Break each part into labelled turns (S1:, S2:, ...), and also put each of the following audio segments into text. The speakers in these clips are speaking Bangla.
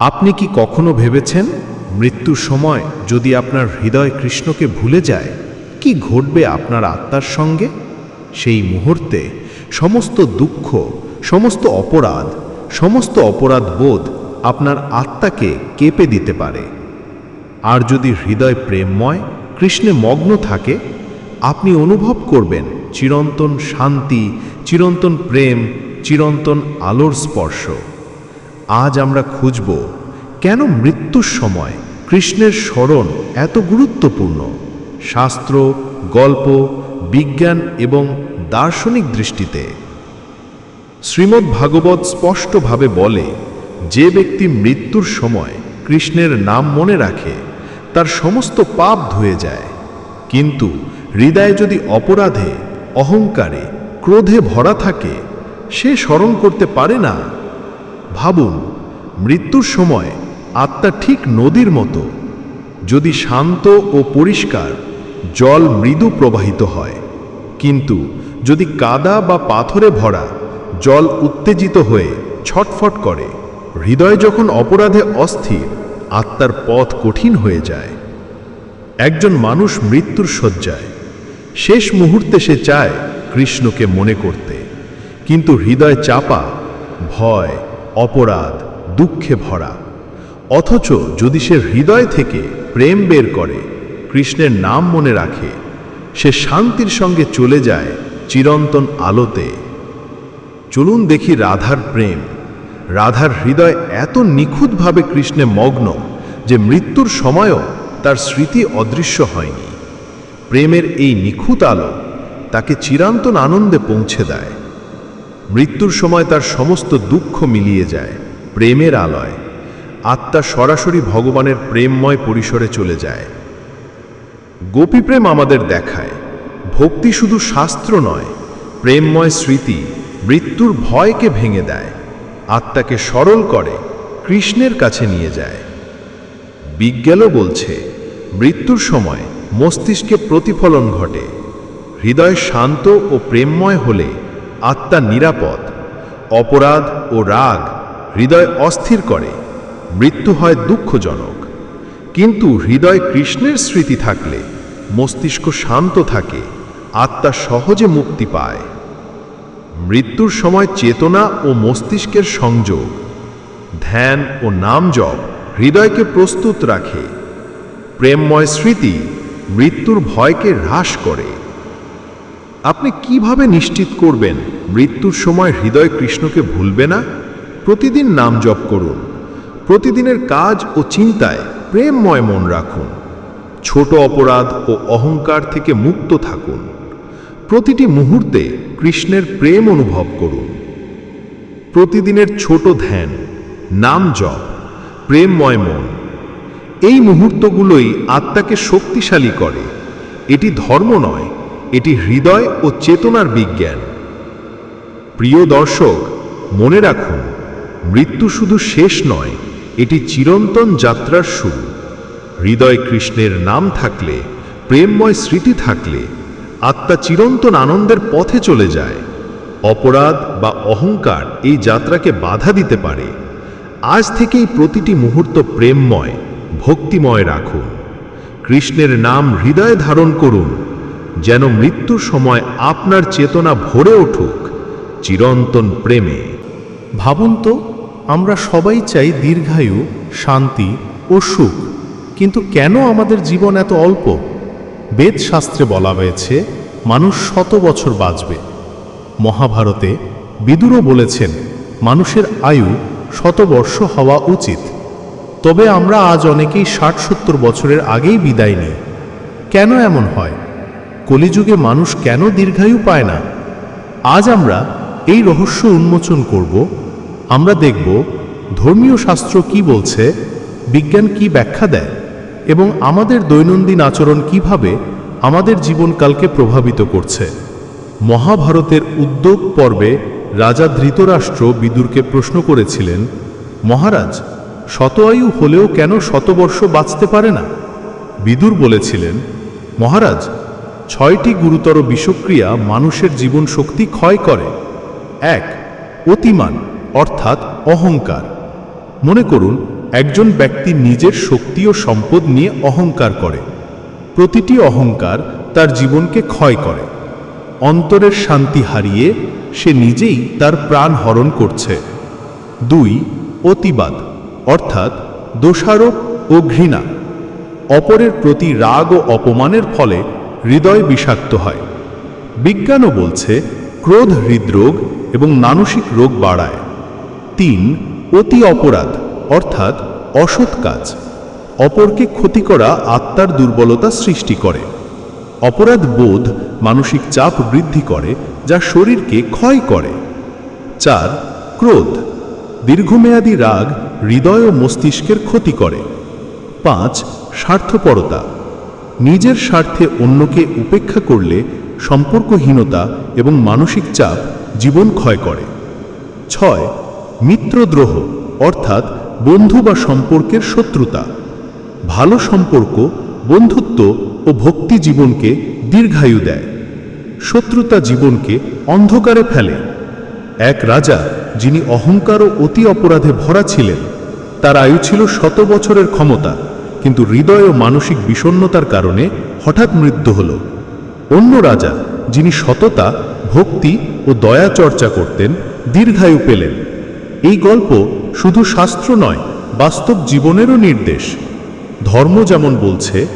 S1: আপনি কি কখনো ভেবেছেন মৃত্যুর সময় যদি আপনার হৃদয় কৃষ্ণকে ভুলে যায়, কি ঘটবে আপনার আত্মার সঙ্গে? সেই মুহূর্তে সমস্ত দুঃখ, সমস্ত অপরাধ সমস্ত অপরাধ বোধ আপনার আত্মাকে কেঁপে দিতে পারে। আর যদি হৃদয় প্রেমময়, কৃষ্ণে মগ্ন থাকে, আপনি অনুভব করবেন চিরন্তন শান্তি, চিরন্তন প্রেম, চিরন্তন আলোর স্পর্শ। আজ আমরা খুঁজব কেন মৃত্যুর সময় কৃষ্ণের স্মরণ এত গুরুত্বপূর্ণ? শাস্ত্র, গল্প, বিজ্ঞান এবং দার্শনিক দৃষ্টিতে। শ্রীমদ্ ভাগবত স্পষ্টভাবে বলে, যে ব্যক্তি মৃত্যুর সময় কৃষ্ণের নাম মনে রাখে, তার সমস্ত পাপ ধুয়ে যায়। কিন্তু হৃদয়ে যদি অপরাধে, অহংকারে, ক্রোধে ভরা থাকে, সে স্মরণ করতে পারে না। ভাবুন, মৃত্যুর সময় আত্মা ঠিক নদীর মতো। যদি শান্ত ও পরিষ্কার, জল মৃদু প্রবাহিত হয়। কিন্তু যদি কাদা বা পাথরে ভরা, জল উত্তেজিত হয়ে ছটফট করে, হৃদয় যখন অপরাধে অস্থির, আত্মার পথ কঠিন হয়ে যায়। একজন মানুষ মৃত্যুর শয্যায়। শেষ মুহূর্তে সে চায় কৃষ্ণকে মনে করতে। কিন্তু হৃদয় চাপা, ভয় অপরাধ, দুঃখে ভরা। অথচ যদি সে হৃদয় থেকে প্রেম বের করে, কৃষ্ণের নাম মনে রাখে, সে শান্তির সঙ্গে চলে যায় চিরন্তন আলোতে। চলুন দেখি রাধার প্রেম। রাধার হৃদয় এত নিখুঁতভাবে কৃষ্ণে মগ্ন যে মৃত্যুর সময়ও তার স্মৃতি অদৃশ্য হয়নি। প্রেমের এই নিখুঁত আলো তাকে চিরান্তন আনন্দে পৌঁছে দেয়। মৃত্যুর সময় তার সমস্ত দুঃখ মিলিয়ে যায়, প্রেমের আলয়। আত্মা সরাসরি ভগবানের প্রেমময় পরিসরে চলে যায়। গোপীপ্রেম আমাদের দেখায়। ভক্তি শুধু শাস্ত্র নয়, প্রেমময় স্মৃতি মৃত্যুর ভয়কে ভেঙে দেয়। আত্মাকে সরল করে কৃষ্ণের কাছে নিয়ে যায়। বিজ্ঞানও বলছে, মৃত্যুর সময় মস্তিষ্কে প্রতিফলন ঘটে। হৃদয় শান্ত ও প্রেমময় হলে আত্মা নিরাপদ, অপরাধ ও রাগ হৃদয় অস্থির করে, মৃত্যু হয় দুঃখজনক। কিন্তু হৃদয় কৃষ্ণের স্মৃতি থাকলে, মস্তিষ্ক শান্ত থাকে, আত্মা সহজে মুক্তি পায়। মৃত্যুর সময় চেতনা ও মস্তিষ্কের সংযোগ, ধ্যান ও নাম জপ হৃদয়কে প্রস্তুত রাখে। প্রেমময় স্মৃতি মৃত্যুর ভয়কে হ্রাস করে। আপনি কীভাবে নিশ্চিত করবেন মৃত্যুর সময় হৃদয় কৃষ্ণকে ভুলবে না? প্রতিদিন নাম জপ করুন। প্রতিদিনের কাজ ও চিন্তায় প্রেমময় মন রাখুন। ছোট অপরাধ ও অহংকার থেকে মুক্ত থাকুন। প্রতিটি মুহূর্তে কৃষ্ণের প্রেম অনুভব করুন। প্রতিদিনের ছোট ধ্যান, নাম জপ, প্রেমময় মন। এই মুহূর্তগুলোই আত্মাকে শক্তিশালী করে। এটি ধর্ম নয় এটি হৃদয় ও চেতনার বিজ্ঞান। প্রিয় দর্শক, মনে রাখুন, মৃত্যু শুধু শেষ নয়, এটি চিরন্তন যাত্রার শুরু। হৃদয় কৃষ্ণের নাম থাকলে, প্রেমময় স্মৃতি থাকলে, আত্মা চিরন্তন আনন্দের পথে চলে যায়। অপরাধ বা অহংকার এই যাত্রাকে বাধা দিতে পারে। আজ থেকেই প্রতিটি মুহূর্ত প্রেমময়, ভক্তিময় রাখুন। কৃষ্ণের নাম হৃদয়ে ধারণ করুন। যেন মৃত্যুর সময় আপনার চেতনা ভরে উঠুক, চিরন্তন প্রেমে।
S2: ভাবুন তো, আমরা সবাই চাই দীর্ঘায়ু, শান্তি ও সুখ, কিন্তু কেন আমাদের জীবন এত অল্প? বেদ শাস্ত্রে বলা হয়েছে, মানুষ শত বছর বাঁচবে। মহাভারতে বিদুরও বলেছেন, মানুষের আয়ু শতবর্ষ হওয়া উচিত। তবে আমরা আজ অনেকেই ষাট সত্তর বছরের আগেই বিদায় নিই। কেন এমন হয়? কলিযুগে মানুষ কেন দীর্ঘায়ু পায় না? আজ আমরা এই রহস্য উন্মোচন করব। আমরা দেখব ধর্মীয় শাস্ত্র কি বলছে, বিজ্ঞান কি ব্যাখ্যা দেয়, এবং আমাদের দৈনন্দিন আচরণ কীভাবে আমাদের জীবনকালকে প্রভাবিত করছে। মহাভারতের উদ্যোগ পর্বে রাজা ধৃতরাষ্ট্র বিদুরকে প্রশ্ন করেছিলেন, মহারাজ শত আয়ু হলেও কেন শতবর্ষ বাঁচতে পারে না? বিদুর বলেছিলেন, মহারাজ ছয়টি গুরুতর বিষক্রিয়া মানুষের জীবন শক্তি ক্ষয় করে। এক, অতিমান, অর্থাৎ অহংকার। মনে করুন, একজন ব্যক্তি নিজের শক্তি ও সম্পদ নিয়ে অহংকার করে। প্রতিটি অহংকার তার জীবনকে ক্ষয় করে। অন্তরের শান্তি হারিয়ে সে নিজেই তার প্রাণ হরণ করছে। দুই, অতিবাদ, অর্থাৎ দোষারোপ ও ঘৃণা। অপরের প্রতি রাগ ও অপমানের ফলে হৃদয় বিষাক্ত হয়। বিজ্ঞানও বলছে, ক্রোধ হৃদরোগ এবং মানসিক রোগ বাড়ায়। তিন, অতি অপরাধ, অর্থাৎ অসৎ কাজ। অপরকে ক্ষতি করা আত্মার দুর্বলতা সৃষ্টি করে। অপরাধ বোধ মানসিক চাপ বৃদ্ধি করে, যা শরীরকে ক্ষয় করে। চার, ক্রোধ, দীর্ঘমেয়াদী রাগ হৃদয় ও মস্তিষ্কের ক্ষতি করে। পাঁচ, স্বার্থপরতা নিজের স্বার্থে অন্যকে উপেক্ষা করলে সম্পর্কহীনতা এবং মানসিক চাপ জীবন ক্ষয় করে। ছয়, মিত্রদ্রোহ, অর্থাৎ বন্ধু বা সম্পর্কের শত্রুতা। ভালো সম্পর্ক, বন্ধুত্ব ও ভক্তি জীবনকে দীর্ঘায়ু দেয়। শত্রুতা জীবনকে অন্ধকারে ফেলে। এক রাজা, যিনি অহংকার ও অতি অপরাধে ভরা ছিলেন, তার আয়ু ছিল শত বছরের ক্ষমতা। কিন্তু হৃদয় ও মানসিক বিষণ্ণতার কারণে হঠাৎ মৃত্যু হল। অন্য রাজা, যিনি সততা, ভক্তি ও দয়া চর্চা করতেন, দীর্ঘায়ু পেলেন। এই গল্প শুধু শাস্ত্র নয়, বাস্তব জীবনেরও নির্দেশ। ধর্ম যেমন বলছে,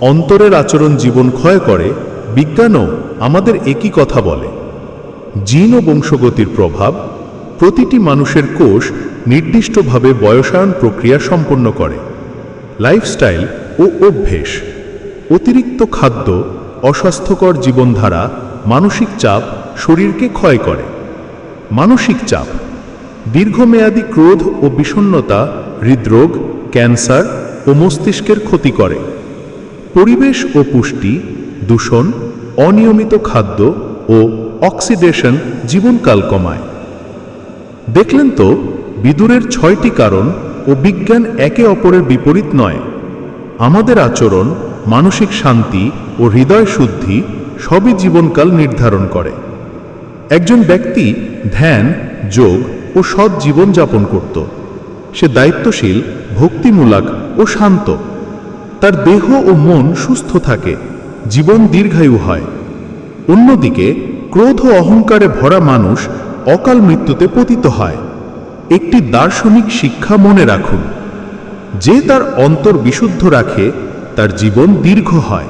S2: অন্তরের আচরণ জীবন ক্ষয় করে, বিজ্ঞানও আমাদের একই কথা বলে। জিন ও বংশগতির প্রভাব, প্রতিটি মানুষের কোষ নির্দিষ্টভাবে বয়সায়ন প্রক্রিয়া সম্পন্ন করে। লাইফস্টাইল ও অভ্যেস। অতিরিক্ত খাদ্য, অস্বাস্থ্যকর জীবনধারা, মানসিক চাপ শরীরকে ক্ষয় করে। মানসিক চাপ, দীর্ঘমেয়াদী ক্রোধ ও বিষণ্ণতা, হৃদরোগ, ক্যান্সার ও মস্তিষ্কের ক্ষতি করে। পরিবেশ ও পুষ্টি, দূষণ, অনিয়মিত খাদ্য ও অক্সিডেশন জীবনকাল কমায়। দেখলেন তো, বিদুরের ছয়টি কারণ ও বিজ্ঞান একে অপরের বিপরীত নয়। আমাদের আচরণ, মানসিক শান্তি ও হৃদয় শুদ্ধি সবই জীবনকাল নির্ধারণ করে। একজন ব্যক্তি ধ্যান, যোগ ও সৎ জীবন যাপন করত। সে দায়িত্বশীল, ভক্তিমূলক ও শান্ত। তার দেহ ও মন সুস্থ থাকে, জীবন দীর্ঘায়ু হয়। অন্যদিকে, ক্রোধ ও অহংকারে ভরা মানুষ অকাল মৃত্যুতে পতিত হয়। একটি দার্শনিক শিক্ষা মনে রাখুন। যে তার অন্তর বিশুদ্ধ রাখে, তার জীবন দীর্ঘ হয়।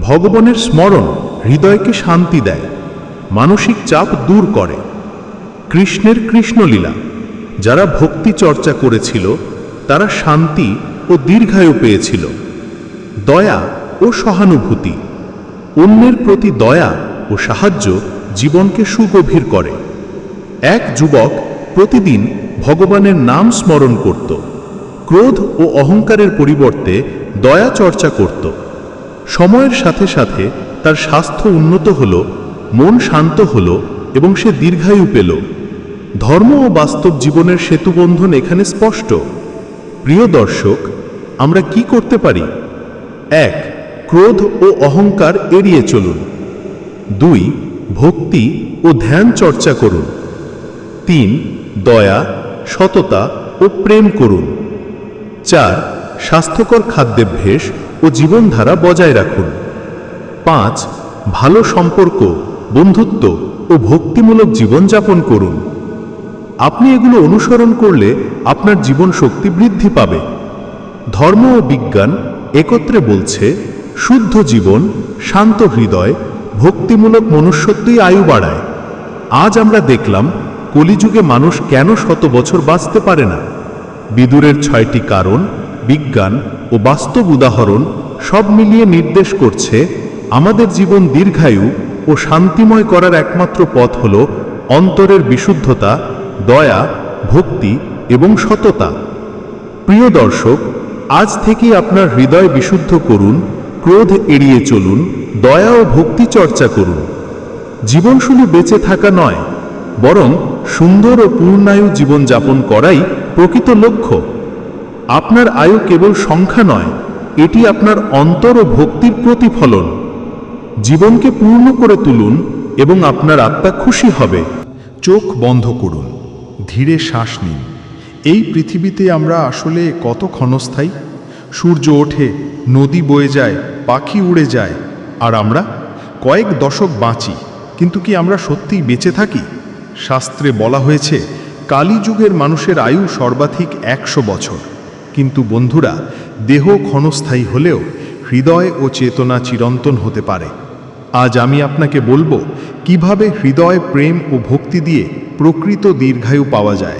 S2: ভগবানের স্মরণ হৃদয়কে শান্তি দেয়, মানসিক চাপ দূর করে। কৃষ্ণের কৃষ্ণলীলা, যারা ভক্তি চর্চা করেছিল, তারা শান্তি ও দীর্ঘায়ু পেয়েছিল। দয়া ও সহানুভূতি, অন্যের প্রতি দয়া ও সাহায্য জীবনকে সুগভীর করে। এক যুবক প্রতিদিন ভগবানের নাম স্মরণ করত। ক্রোধ ও অহংকারের পরিবর্তে দয়া চর্চা করত। সময়ের সাথে সাথে তার স্বাস্থ্য উন্নত হল, মন শান্ত হল এবং সে দীর্ঘায়ু পেল। ধর্ম ও বাস্তব জীবনের সেতুবন্ধন এখানে স্পষ্ট। প্রিয় দর্শক, আমরা কি করতে পারি? এক, ক্রোধ ও অহংকার এড়িয়ে চলুন। দুই, ভক্তি ও ধ্যান চর্চা করুন। তিন দয়া, সততা ও প্রেম করুন। চার, স্বাস্থ্যকর খাদ্যাভ্যেস ও জীবনধারা বজায় রাখুন। পাঁচ, ভালো সম্পর্ক, বন্ধুত্ব ও ভক্তিমূলক জীবনযাপন করুন। আপনি এগুলো অনুসরণ করলে আপনার জীবন শক্তি বৃদ্ধি পাবে। ধর্ম ও বিজ্ঞান একত্রে বলছে, শুদ্ধ জীবন, শান্ত হৃদয়, ভক্তিমূলক মনুষ্যত্বই আয়ু বাড়ায়। আজ আমরা দেখলাম কলিযুগে মানুষ কেন শত বছর বাঁচতে পারে না? বিদুরের ছয়টি কারণ, বিজ্ঞান ও বাস্তব উদাহরণ সব মিলিয়ে নির্দেশ করছে, আমাদের জীবন দীর্ঘায়ু ও শান্তিময় করার একমাত্র পথ হল অন্তরের বিশুদ্ধতা, দয়া, ভক্তি এবং সততা। প্রিয় দর্শক, আজ থেকে আপনার হৃদয় বিশুদ্ধ করুন, ক্রোধ এড়িয়ে চলুন, দয়া ও ভক্তি চর্চা করুন। জীবন শুধু বেঁচে থাকা নয় বরং সুন্দর ও পূর্ণায়ু জীবনযাপন করাই প্রকৃত লক্ষ্য। আপনার আয়ু কেবল সংখ্যা নয়, এটি আপনার অন্তর ও ভক্তির প্রতিফলন। জীবনকে পূর্ণ করে তুলুন এবং আপনার আত্মা খুশি হবে।
S3: চোখ বন্ধ করুন, ধীরে শ্বাস নিন। এই পৃথিবীতে আমরা আসলে কত ক্ষণস্থায়ী? সূর্য ওঠে, নদী বয়ে যায়, পাখি উড়ে যায়, আর আমরা কয়েক দশক বাঁচি, কিন্তু কি আমরা সত্যিই বেঁচে থাকি? শাস্ত্রে বলা হয়েছে, কালীযুগের মানুষের আয়ু সর্বাধিক একশো বছর। কিন্তু বন্ধুরা, দেহ ক্ষণস্থায়ী হলেও হৃদয় ও চেতনা চিরন্তন হতে পারে। আজ আমি আপনাকে বলব, কীভাবে হৃদয়, প্রেম ও ভক্তি দিয়ে প্রকৃত দীর্ঘায়ু পাওয়া যায়।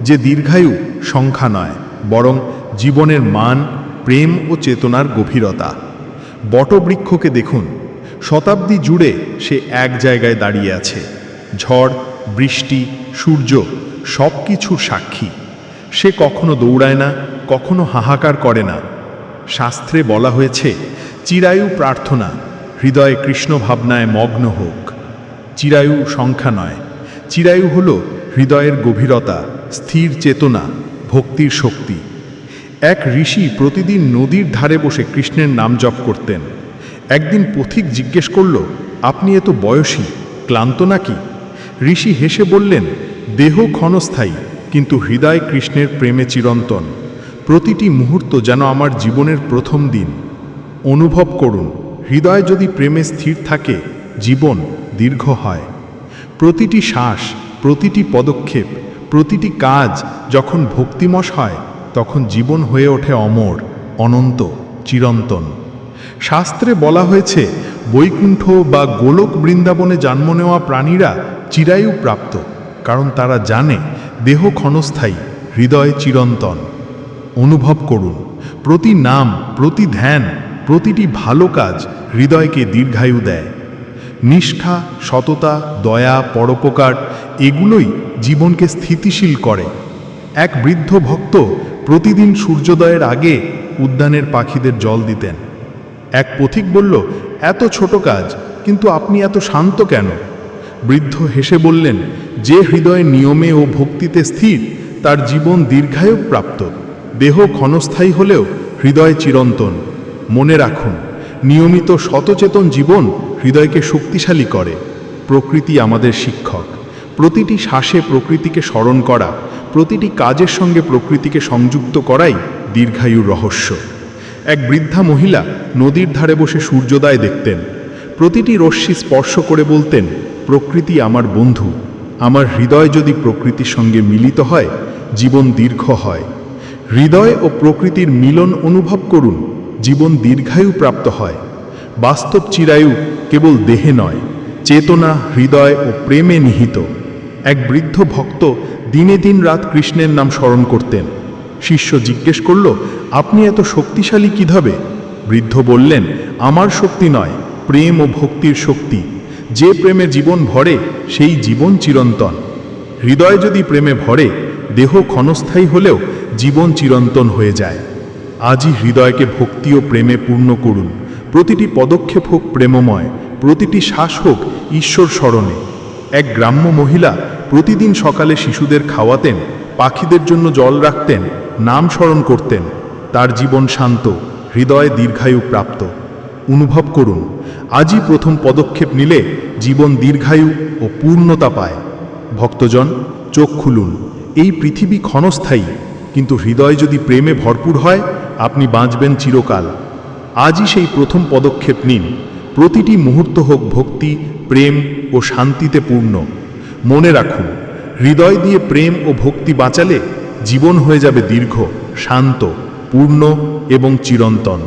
S3: যে দীর্ঘায়ু সংখ্যা নয়, বরং জীবনের মান, প্রেম ও চেতনার গভীরতা। বটবৃক্ষকে দেখুন, শতাব্দী জুড়ে সে এক জায়গায় দাঁড়িয়ে আছে। ঝড় বৃষ্টি, সূর্য সব কিছুর সাক্ষী। সে কখনো দৌড়ায় না, কখনো হাহাকার করে না। শাস্ত্রে বলা হয়েছে, চিরায়ু প্রার্থনা, হৃদয়ে কৃষ্ণ ভাবনায় মগ্ন হোক। চিরায়ু সংখ্যা নয়। চিরায়ু হল হৃদয়ের গভীরতা, স্থির চেতনা, ভক্তির শক্তি। এক ঋষি প্রতিদিন নদীর ধারে বসে কৃষ্ণের নাম জপ করতেন। একদিন পথিক জিজ্ঞেস করল, আপনি এত বয়সী, ক্লান্ত নাকি? ঋষি হেসে বললেন, দেহ ক্ষণস্থায়ী, কিন্তু হৃদয় কৃষ্ণের প্রেমে চিরন্তন। প্রতিটি মুহূর্ত যেন আমার জীবনের প্রথম দিন। অনুভব করুন, হৃদয় যদি প্রেমে স্থির থাকে, জীবন দীর্ঘ হয়। প্রতিটি শ্বাস, প্রতিটি পদক্ষেপ, প্রতিটি কাজ যখন ভক্তিমশ হয়, তখন জীবন হয়ে ওঠে অমর, অনন্ত, চিরন্তন। শাস্ত্রে বলা হয়েছে, বৈকুণ্ঠ বা গোলক বৃন্দাবনে জন্ম নেওয়া প্রাণীরা চিরায়ু প্রাপ্ত, কারণ তারা জানে দেহ ক্ষণস্থায়ী, হৃদয় চিরন্তন। অনুভব করুন, প্রতি নাম, প্রতি ধ্যান, প্রতিটি ভালো কাজ হৃদয়কে দীর্ঘায়ু দেয়। নিষ্ঠা, সততা, দয়া, পরোপকার, এগুলোই জীবনকে স্থিতিশীল করে। এক বৃদ্ধ ভক্ত প্রতিদিন সূর্যোদয়ের আগে উদ্যানের পাখিদের জল দিতেন। এক পথিক বলল, এত ছোট কাজ, কিন্তু আপনি এত শান্ত কেন? বৃদ্ধ হেসে বললেন, যে হৃদয় নিয়মে ও ভক্তিতে স্থির, তার জীবন দীর্ঘায়ু প্রাপ্ত। দেহ ক্ষণস্থায়ী হলেও হৃদয় চিরন্তন। মনে রাখুন, নিয়মিত সতচেতন জীবন হৃদয়কে শক্তিশালী করে। প্রকৃতি আমাদের শিক্ষক। প্রতিটি শ্বাসে প্রকৃতিকে স্মরণ করা, প্রতিটি কাজের সঙ্গে প্রকৃতিকে সংযুক্ত করাই দীর্ঘায়ুর রহস্য। এক বৃদ্ধা মহিলা নদীর ধারে বসে সূর্যোদয় দেখতেন। প্রতিটি রশ্মি স্পর্শ করে বলতেন, প্রকৃতি আমার বন্ধু। আমার হৃদয় যদি প্রকৃতির সঙ্গে মিলিত হয়, জীবন দীর্ঘ হয়। হৃদয় ও প্রকৃতির মিলন অনুভব করুন, জীবন দীর্ঘায়ু প্রাপ্ত হয়। বাস্তব চিরায়ু কেবল দেহে নয়, চেতনা, হৃদয় ও প্রেমে নিহিত। এক বৃদ্ধ ভক্ত দিনে দিন রাত কৃষ্ণের নাম স্মরণ করতেন। শিষ্য জিজ্ঞেস করল, আপনি এত শক্তিশালী কীভাবে? বৃদ্ধ বললেন, আমার শক্তি নয়, প্রেম ও ভক্তির শক্তি। যে প্রেমে জীবন ভরে, সেই জীবন চিরন্তন। হৃদয় যদি প্রেমে ভরে, দেহ ক্ষণস্থায়ী হলেও জীবন চিরন্তন হয়ে যায়। আজই হৃদয়কে ভক্তি ও প্রেমে পূর্ণ করুন। প্রতিটি পদক্ষেপ হোক প্রেমময়, প্রতিটি শ্বাস হোক ঈশ্বর স্মরণে। এক গ্রাম্য মহিলা প্রতিদিন সকালে শিশুদের খাওয়াতেন, পাখিদের জন্য জল রাখতেন নাম স্মরণ করতেন, তার জীবন শান্ত, হৃদয় দীর্ঘায়ু প্রাপ্ত। অনুভব করুন, আজই প্রথম পদক্ষেপ নিলে জীবন দীর্ঘায়ু ও পূর্ণতা পায়। ভক্তজন, চোখ খুলুন, এই পৃথিবী ক্ষণস্থায়ী, কিন্তু হৃদয় যদি প্রেমে ভরপুর হয়, আপনি বাঁচবেন চিরকাল। আজই সেই প্রথম পদক্ষেপ নিন, প্রতিটি মুহূর্ত হোক ভক্তি, প্রেম ও শান্তিতে পূর্ণ। মনে রাখুন, হৃদয় দিয়ে প্রেম ও ভক্তি বাঁচালে জীবন হয়ে যাবে দীর্ঘ শান্ত পূর্ণ এবং চিরন্তন।